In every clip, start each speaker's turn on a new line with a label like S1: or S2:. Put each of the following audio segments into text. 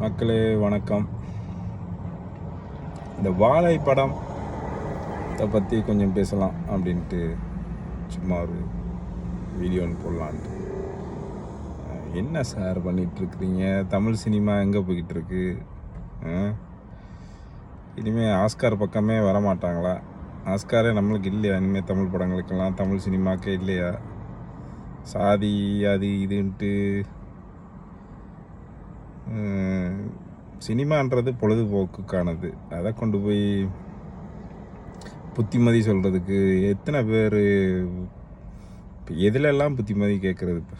S1: மக்களே வணக்கம். இந்த வாழை படம் இதை பற்றி கொஞ்சம் பேசலாம் அப்படின்ட்டு சும்மா ஒரு வீடியோ ஒன்று போடலான்ட்டு. என்ன சார் பண்ணிகிட்ருக்குறீங்க தமிழ் சினிமா எங்கே போய்கிட்டு இனிமேல் ஆஸ்கார் பக்கமே வர மாட்டாங்களா ஆஸ்காரே நம்மளுக்கு இல்லையா? இனிமேல் தமிழ் படங்களுக்கெல்லாம் தமிழ் சினிமாக்கே இல்லையா? சாதி அது இதுன்ட்டு சினிமான்றது பொழுதுபோக்குக்கானது. அதை கொண்டு போய் புத்திமதி சொல்கிறதுக்கு எத்தனை பேர் இப்போ எதுலெல்லாம் புத்திமதி கேட்குறது இப்போ?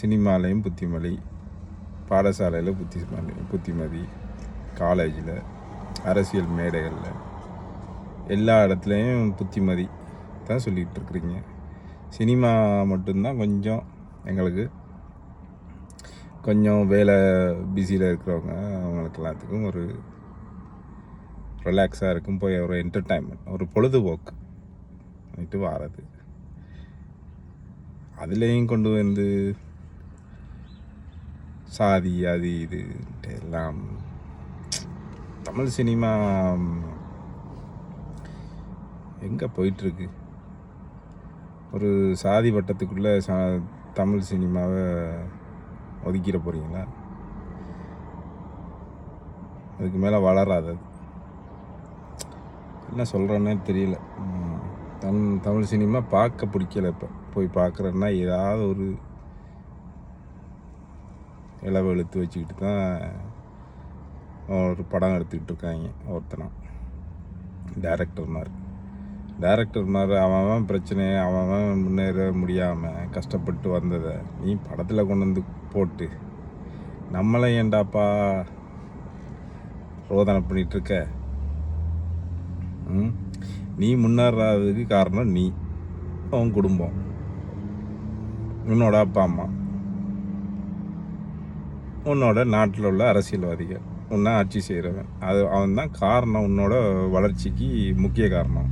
S1: சினிமாலேயும் புத்திமதி பாடசாலையில் புத்திமதி புத்திமதி காலேஜில் அரசியல் மேடைகளில் எல்லா இடத்துலையும் புத்திமதி தான் சொல்லிகிட்டு இருக்கிறீங்க. சினிமா மட்டும்தான் கொஞ்சம் எங்களுக்கு கொஞ்சம் வேலை பிஸியில் இருக்கிறவங்க அவங்களுக்கு எல்லாத்துக்கும் ஒரு ரிலாக்ஸாக இருக்கும். போய் ஒரு என்டர்டைன்மெண்ட் ஒரு பொழுதுபோக்கு. பண்ணிட்டு வாரது. அதுலேயும் கொண்டு வந்து சாதி அது இது எல்லாம். தமிழ் சினிமா எங்கே போயிட்டுருக்கு? ஒரு சாதி வட்டத்துக்குள்ளே சா தமிழ் சினிமாவை ஒதுக்கிட போகிறீங்களா அதுக்கு மேலே வளராது என்ன சொல்கிறேன்னே தெரியல. தன் தமிழ் சினிமா பார்க்க பிடிக்கல இப்போ. போய் பார்க்குறேன்னா ஏதாவது ஒரு இலவ இழுத்து வச்சுக்கிட்டு தான் ஒரு படம் எடுத்துக்கிட்டு இருக்காங்க ஒருத்தனா. டேரக்டர் மாதிரி டேரக்டர் மாதிரி அவன் அவன் பிரச்சனையை அவன் முன்னேற முடியாமல் கஷ்டப்பட்டு வந்ததை நீ படத்தில் கொண்டு வந்து போட்டு நம்மளை ஏண்டாப்பா ரோதனை பண்ணிகிட்ருக்க ம்? நீ முன்னேறாததுக்கு காரணம் நீ உன் குடும்பம் உன்னோட அப்பா அம்மா உன்னோட நாட்டில் உள்ள அரசியல்வாதிகள் உன்னை ஆட்சி செய்கிறவன் அது அவன் தான் காரணம் உன்னோட வளர்ச்சிக்கு முக்கிய காரணம்.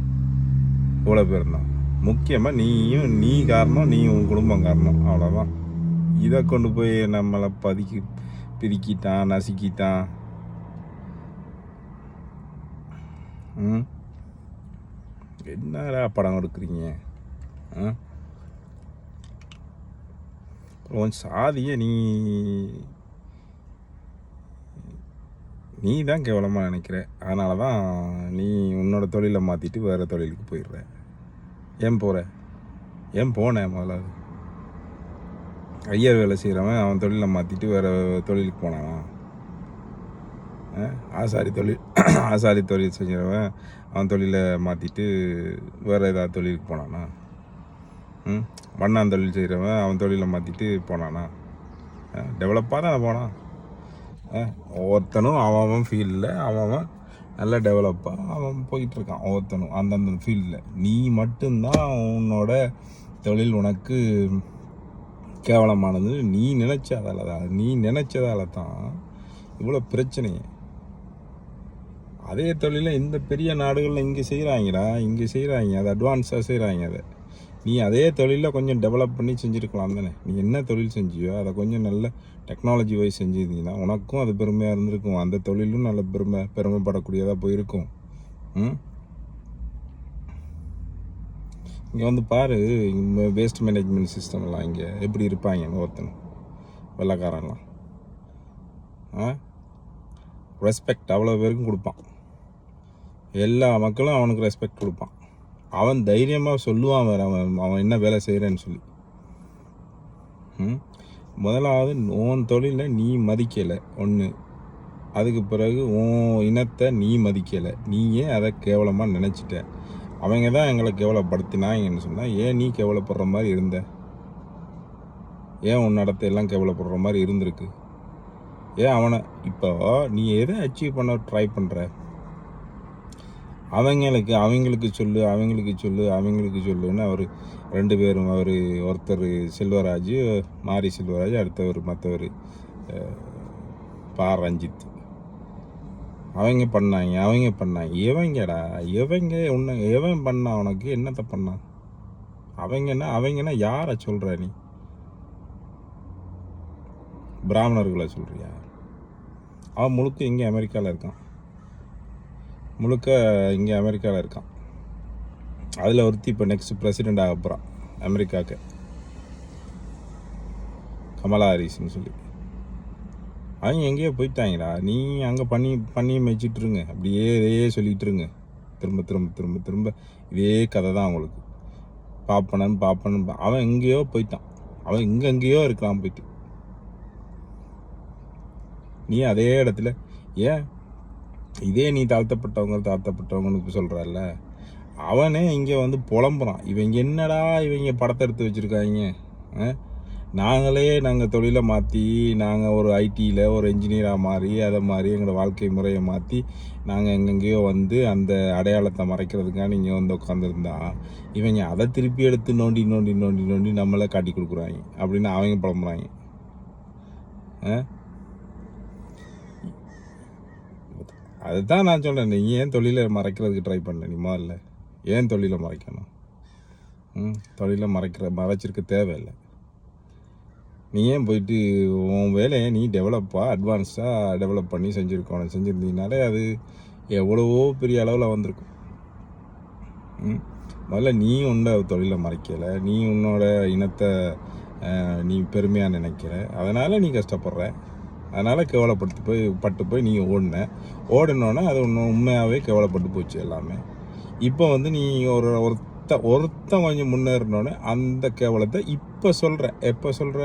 S1: இவ்வளோ பேர் தான் முக்கியமாக நீயும் நீ காரணம் நீ உன் குடும்பம் காரணம். அவ்வளோதான் இதை கொண்டு போய் நம்மளை பதுக்கி பிரிக்கிட்டான் நசுக்கிட்டான். ம்? என்னடா படம் எடுக்கிறீங்க? ஆ? உன் சாதியை நீ நீ தான் கேவலமாக நினைக்கிற. அதனால தான் நீ உன்னோட தொழிலை மாற்றிட்டு வேறு தொழிலுக்கு போயிடுற. ஏன் போகிற ஏன் போனேன் முதலாவது ஐயர் வேலை செய்கிறவன் அவன் தொழிலை மாற்றிட்டு வேறு தொழிலுக்கு போனானா ஆ? ஆசாரி தொழில் ஆசாரி தொழில் செஞ்சவன் அவன் தொழிலை மாற்றிட்டு வேறு ஏதாவது தொழிலுக்கு போனானா ம் வண்ணான் தொழில் செய்கிறவன் அவன் தொழிலை மாற்றிட்டு போனானா டெவலப்பாக தான் போனான் ஆ? ஒவ்வொருத்தனும் அவன் அவன் ஃபீல்டில் அவன் அவன் நல்லா டெவலப்பாக அவன் போயிட்டுருக்கான் ஒவ்வொருத்தனும் அந்தந்த ஃபீல்டில் நீ மட்டும்தான் உன்னோட தொழில் உனக்கு கேவலமானது. நீ நினச்சதால தான் நீ நினச்சதால தான் இவ்வளோ பிரச்சனையே. அதே தொழிலை இந்த பெரிய நாடுகளில் இங்கே செய்கிறாங்கடா இங்கே செய்கிறாங்க அதை அட்வான்ஸாக செய்கிறாங்க அதை. நீ அதே தொழிலில் கொஞ்சம் டெவலப் பண்ணி செஞ்சுருக்கலாம் தானே. நீ என்ன தொழில் செஞ்சியோ அதை கொஞ்சம் நல்ல டெக்னாலஜி வைஸ் செஞ்சிருந்தீங்கன்னா உனக்கும் அது பெருமையாக இருந்திருக்கும். அந்த தொழிலும் நல்ல பெருமை பெருமைப்படக்கூடியதாக போயிருக்கும். ம்? இங்கே வந்து பாரு வேஸ்ட் மேனேஜ்மெண்ட் சிஸ்டம்லாம் இங்கே எப்படி இருப்பாங்க ஒருத்தன் வெள்ளைக்காரன்லாம். ஆ? ரெஸ்பெக்ட் அவ்வளோ பேருக்கும் கொடுப்பான். எல்லா மக்களும் அவனுக்கு ரெஸ்பெக்ட் கொடுப்பான். அவன் தைரியமாக சொல்லுவான் வேறு அவன் அவன் என்ன வேலை செய்கிறேன்னு சொல்லி. ம்? முதலாவது உன் தொழிலை நீ மதிக்கலை. ஒன்று அதுக்கு பிறகு உன் இனத்தை நீ மதிக்கலை. நீயே அதை கேவலமாக நினச்சிட்ட. அவங்க தான் எங்களை கேவலப்படுத்தினாங்கன்னு சொன்னால் ஏன் நீ கேவலப்படுற மாதிரி இருந்த? ஏன் உன் நடத்தை எல்லாம் கேவலப்படுற மாதிரி இருந்திருக்கு? ஏன் அவனை இப்போ நீ எதை அச்சீவ் பண்ண ட்ரை பண்ணுற அவங்களுக்கு அவங்களுக்கு சொல்லு அவங்களுக்கு சொல்லு அவங்களுக்கு சொல்லுன்னு அவர் ரெண்டு பேரும் அவர் ஒருத்தர் செல்வராஜ் மாரி செல்வராஜ் அடுத்தவர் மற்றவர் பா ரஞ்சித். அவங்க பண்ணாங்க அவங்க பண்ணாங்க. எவங்கடா எவங்க உன்னை எவன் பண்ணா உனக்கு என்னத்தை பண்ணான் அவங்கன்னா அவங்கன்னா யாரை சொல்கிற நீ? பிராமணர்களை சொல்கிறியா அவன் முழுக்க இங்கே அமெரிக்காவில் இருக்கான். முழுக்க இங்கே அமெரிக்காவில் இருக்கான். அதில் ஒருத்தி இப்போ நெக்ஸ்ட் பிரசிடெண்ட் ஆக போகிறான் அமெரிக்காவுக்கு கமலா ஹாரிஸ்னு சொல்லி. அவங்க எங்கேயோ போயிட்டாங்கடா. நீ அங்கே பண்ணி பண்ணி வச்சுட்டு அப்படியே இதையே சொல்லிட்டு இருங்க. திரும்ப திரும்ப திரும்ப திரும்ப. இதே கதை தான் அவங்களுக்கு. பாப்பனன் பாப்பனன் பா- அவன் எங்கேயோ போயிட்டான். அவன் இங்கே எங்கேயோ இருக்கலாம் போயிட்டு. நீ அதே இடத்துல ஏன் இதே நீ தாழ்த்தப்பட்டவங்க தாழ்த்தப்பட்டவங்கன்னு சொல்கிறல்ல அவனே இங்கே வந்து புலம்புறான். இவங்க என்னடா இவங்க படத்தை எடுத்து வச்சுருக்காங்க? நாங்களே நாங்கள் தொழிலை மாற்றி நாங்கள் ஒரு ஐடியில் ஒரு இன்ஜினியராக மாறி அதை மாதிரி எங்களோட வாழ்க்கை முறையை மாற்றி நாங்கள் எங்கெங்கேயோ வந்து அந்த அடையாளத்தை மறைக்கிறதுக்காக நீங்கள் வந்து உட்காந்துருந்தா இவங்க அதை திருப்பி எடுத்து நோண்டி நோண்டி நோண்டி நோண்டி நம்மளை காட்டி கொடுக்குறாங்க. அப்படின்னு அவங்க புலம்புறாங்க. ஆ? அதுதான் நான் சொல்கிறேன் நீ ஏன் தொழிலை மறைக்கிறதுக்கு ட்ரை பண்ண நீ முதல்ல ஏன் தொழிலை மறைக்கணும்? ம் தொழிலை மறைக்கிற மறைச்சிருக்க தேவையில்லை. நீ ஏன் போயிட்டு உன் வேலையை நீ டெவலப்பாக அட்வான்ஸாக டெவலப் பண்ணி செஞ்சுருக்கணும்? செஞ்சுருந்தீங்கனாலே அது எவ்வளவோ பெரிய அளவில் வந்திருக்கும். ம் முதல்ல நீ உன்னோட தொழிலை மறைக்கலை. நீ உன்னோட இனத்தை நீ பெருமையாக நினைக்கிற அதனால் நீ கஷ்டப்படுற. அதனால் கேவலப்பட்டு போய் பட்டு போய் நீ ஓடின. ஓடினோன்னே அது ஒன்று உண்மையாகவே கேவலப்பட்டு போச்சு எல்லாமே. இப்போ வந்து நீ ஒரு ஒருத்த ஒருத்தன் கொஞ்சம் முன்னேறினோடனே அந்த கேவலத்தை இப்போ சொல்கிற எப்போ சொல்கிற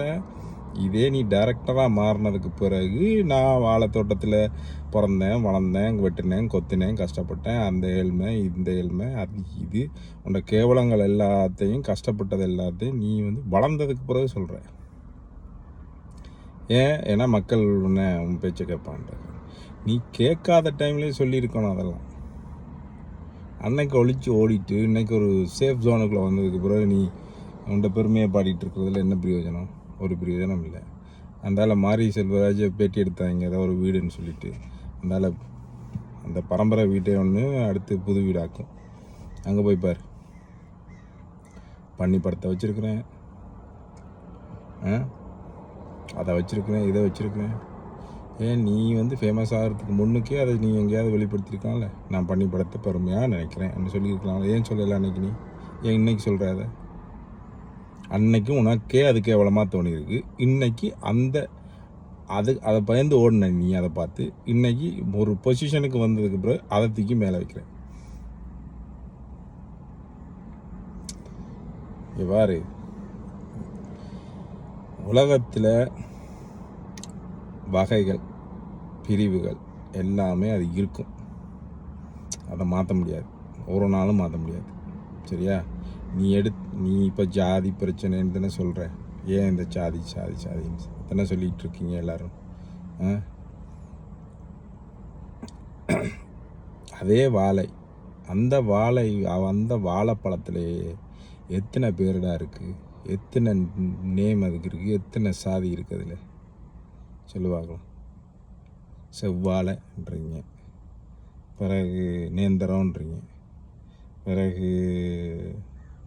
S1: இதே நீ டேரக்டராக மாறினதுக்கு பிறகு நான் வாழைத்தோட்டத்தில் பிறந்தேன் வளர்ந்தேன் வெட்டினேன் கொத்தினேன் கஷ்டப்பட்டேன் அந்த ஏழ்மை இந்த ஏழ்மை அது இது. உன்னோட கேவலங்கள் எல்லாத்தையும் கஷ்டப்பட்டது எல்லாத்தையும் நீ வந்து வளர்ந்ததுக்கு பிறகு சொல்கிற ஏன்? ஏன்னா மக்கள் உன்னை உன் பேச்சை கேட்பான்ட்டு நீ கேட்காத டைம்லேயே சொல்லியிருக்கணும் அதெல்லாம். அன்னைக்கு ஒழிச்சு ஓடிட்டு இன்னைக்கு ஒரு சேஃப் ஜோனுக்குள்ளே வந்ததுக்கு பிறகு நீ உன்ட பெருமையை பாடிட்டு இருக்கிறதுல என்ன பிரயோஜனம்? ஒரு பிரயோஜனம் இல்லை. அந்தால மாரி செல்வராஜ பேட்டி எடுத்தாங்க ஏதோ ஒரு வீடுன்னு சொல்லிட்டு. அந்தால அந்த பரம்பரை வீட்டை ஒன்று அடுத்து புது வீடாக்கும். அங்கே போய் பார். பண்ணி படத்தை வச்சுருக்குறேன். ஆ? அதை வச்சுருக்கிறேன் இதை வச்சுருக்கிறேன். ஏன் நீ வந்து ஃபேமஸ் ஆகிறதுக்கு முன்னுக்கே அதை நீ எங்கேயாவது வெளிப்படுத்தியிருக்கலாம்ல நான் பண்ணி படத்தை பெருமையாக நினைக்கிறேன் அப்படின்னு சொல்லியிருக்கலாம். ஏன் சொல்லலை அன்னைக்கு நீ? ஏன் இன்னைக்கு சொல்கிற அதை? அன்னைக்கு உனக்கே அது கேவலமாக தோணியிருக்கு. இன்றைக்கி அந்த அது அதை பயந்து ஓடின நீ அதை பார்த்து இன்றைக்கி ஒரு பொசிஷனுக்கு வந்ததுக்கு பிறகு அதை தூக்கி மேலே வைக்கிறேன். எவ்வாறு உலகத்தில் வகைகள் பிரிவுகள் எல்லாமே அது இருக்கும். அதை மாற்ற முடியாது. ஒரு நாளும் மாற்ற முடியாது. சரியா? நீ எடு நீ இப்போ ஜாதி பிரச்சனைன்னு தானே சொல்கிற ஏன் இந்த ஜாதி சாதி சாதின்னு தானே சொல்லிகிட்டு இருக்கீங்க எல்லோரும்? ஆ? அதே வாழை. அந்த வாழை அந்த வாழைப்பழத்துலேயே எத்தனை பேருடா இருக்குது எத்தனை நேம் அதுக்கு இருக்குது எத்தனை சாதி இருக்குது அதில்? சொல்லுவாங்களாம் செவ்வாழைன்றீங்க பிறகு நேந்திரம்ன்றீங்க. பிறகு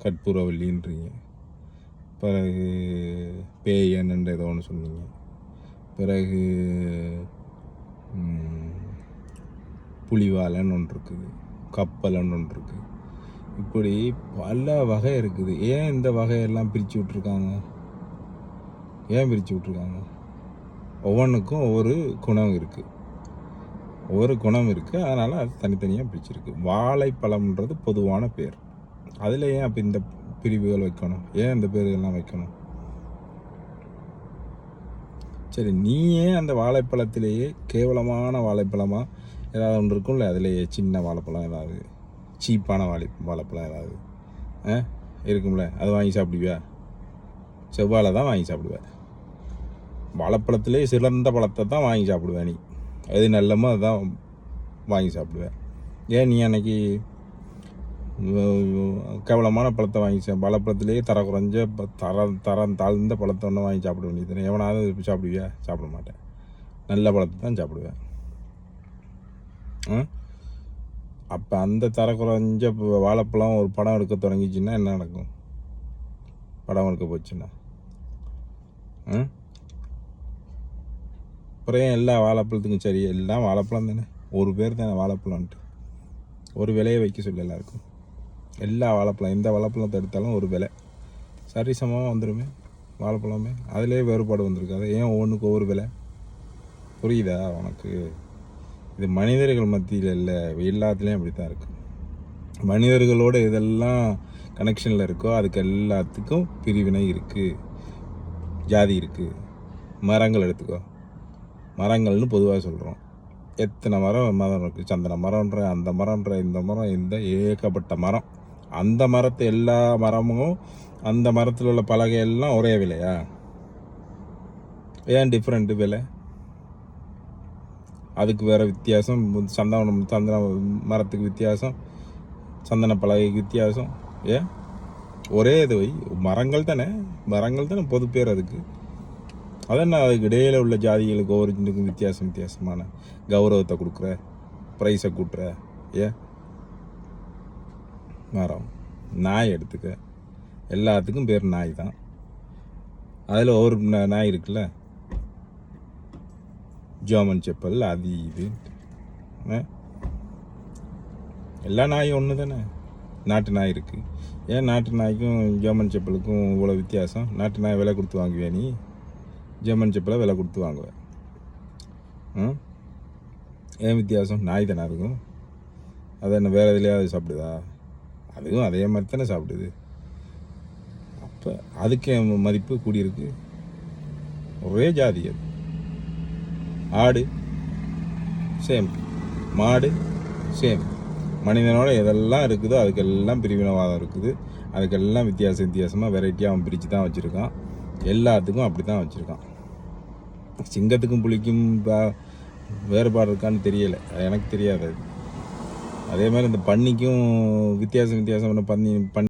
S1: கற்பூரவல்லின்றீங்க பிறகு பேயன்ன்ற ஏதோ ஒன்று சொன்னீங்க. பிறகு புலிவாலன்னு ஒன்று இருக்குது. கப்பலன்னு ஒன்று இருக்குது. இப்படி பல வகை இருக்குது. ஏன் இந்த வகையெல்லாம் பிரித்து விட்ருக்காங்க ஏன் பிரித்து விட்ருக்காங்க ஒவ்வொன்றுக்கும் ஒவ்வொரு குணம் இருக்குது ஒவ்வொரு குணம் இருக்குது அதனால் அது தனித்தனியாக பிரிச்சிருக்கு. வாழைப்பழம்ன்றது பொதுவான பேர். அதில் ஏன் அப்போ இந்த பிரிவுகள் வைக்கணும்? ஏன் இந்த பேர்கள்லாம் வைக்கணும்? சரி நீ ஏன் அந்த வாழைப்பழத்திலேயே கேவலமான வாழைப்பழமாக ஏதாவது ஒன்று இருக்கும்ல? அதிலேயே சின்ன வாழைப்பழம் ஏதாவது. சீப்பான வாழை வாழைப்பழம் ஏதாவது. ஆ? இருக்கும்ல. அது வாங்கி சாப்பிடுவியா? செவ்வாழை தான் வாங்கி சாப்பிடுவேன். வாழைப்பழத்திலே சிறந்த பழத்தை தான் வாங்கி சாப்பிடுவேன் நீ. எது நல்லமோ அதுதான் வாங்கி சாப்பிடுவேன். ஏன் நீ அன்னைக்கு கேவலமான பழத்தை வாங்கி சா வாழைப்பழத்திலேயே தர குறைஞ்ச ப- தரம் தாழ்ந்த பழத்தை ஒன்று வாங்கி சாப்பிட வேண்டியது எவனாவது சாப்பிடுவியா? சாப்பிட மாட்டேன். நல்ல பழத்தை தான் சாப்பிடுவேன். ஆ? அப்போ அந்த தர குறைஞ்ச வாழைப்பழம் ஒரு படம் எடுக்க தொடங்கிச்சுன்னா என்ன நடக்கும்? படம் எடுக்க போச்சுன்னா. அப்புறம் ஏன் எல்லா வாழைப்பழத்துக்கும் சரி எல்லாம் வாழைப்பழம் தானே? ஒரு பேர் தானே வாழைப்பழம்ன்ட்டு. ஒரு விலையை வைக்க சொல்லி எல்லாருக்கும். எல்லா வாழைப்பழம் எந்த வாழைப்பழத்தை எடுத்தாலும் ஒரு விலை. சரிசமமாக வந்துடுமே வாழைப்பழமே. அதிலே வேறுபாடு வந்திருக்காது ஏன் ஒவ்வொன்றுக்கு ஒவ்வொரு விலை? புரியுதா உனக்கு? இது மனிதர்கள் மத்தியில் இல்லை எல்லாத்துலேயும் அப்படி தான் இருக்குது மனிதர்களோட இதெல்லாம் கனெக்ஷனில் இருக்கோ அதுக்கு எல்லாத்துக்கும் பிரிவினை இருக்குது ஜாதி இருக்குது மரங்கள் எடுத்துக்கோ. மரங்கள்னு பொதுவாக சொல்கிறோம் எத்தனை மரம்? மரம் இருக்குது சந்தன மரம்ன்ற அந்த மரம்ன்ற இந்த மரம் இந்த ஏகப்பட்ட மரம். அந்த மரத்து எல்லா மரமும் அந்த மரத்தில் உள்ள பலகை எல்லாம் ஒரே விலையா? ஏன் டிஃப்ரெண்ட்டு விலை? அதுக்கு வேறு வித்தியாசம் சந்தனம் சந்தன மரத்துக்கு வித்தியாசம் சந்தன பலகைக்கு வித்தியாசம் ஏன் ஒரே இது வை மரங்கள் தானே மரங்கள் தானே பொது பேர் அதுக்கு. அதென்ன அதுக்கு இடையில உள்ள ஜாதிகளுக்கு ஒவ்வொருக்கும் வித்தியாசம் வித்தியாசமான கௌரவத்தை கொடுக்குற ப்ரைஸை கூட்டுற ஏன் மரம் நாய் எடுத்துக்க. எல்லாத்துக்கும் பேர் நாய் தான். அதில் ஒவ்வொரு நாய் இருக்குல்ல? ஜெர்மன் செப்பல் அது இது. ஆ? எல்லா நாயும் ஒன்று தானே? நாட்டு நாய் இருக்குது ஏன் நாட்டு நாய்க்கும் ஜெர்மன் செப்பலுக்கும் இவ்வளோ வித்தியாசம்? நாட்டு நாய் விலை கொடுத்து வாங்குவியா நீ? ஜெர்மன் செப்பலை விலை கொடுத்து வாங்குவேன் ம் ஏன் வித்தியாசம்? நாய் தானே இருக்கும் அது என்ன வேறு எதுலையாவது சாப்பிடுதா? அதுவும் அதே மாதிரி தானே சாப்பிடுது. அப்போ அதுக்கு என் மதிப்பு கூடியிருக்கு. ஒரே ஜாதி அது. ஆடு சேம். மாடு சேம். மனிதனோட எதெல்லாம் இருக்குதோ அதுக்கெல்லாம் பிரிவினவாதம் இருக்குது. அதுக்கெல்லாம் வித்தியாச வித்தியாசமாக வெரைட்டியாக அவன் பிரித்து தான் வச்சுருக்கான். எல்லாத்துக்கும் அப்படி தான் வச்சுருக்கான். சிங்கத்துக்கும் புளிக்கும் பா- வேறுபாடு இருக்கான்னு தெரியலை. அது எனக்கு தெரியாது அது. அதே மாதிரி இந்த பன்னிக்கும் வித்தியாசம் வித்தியாசம் பன்னி பன்னி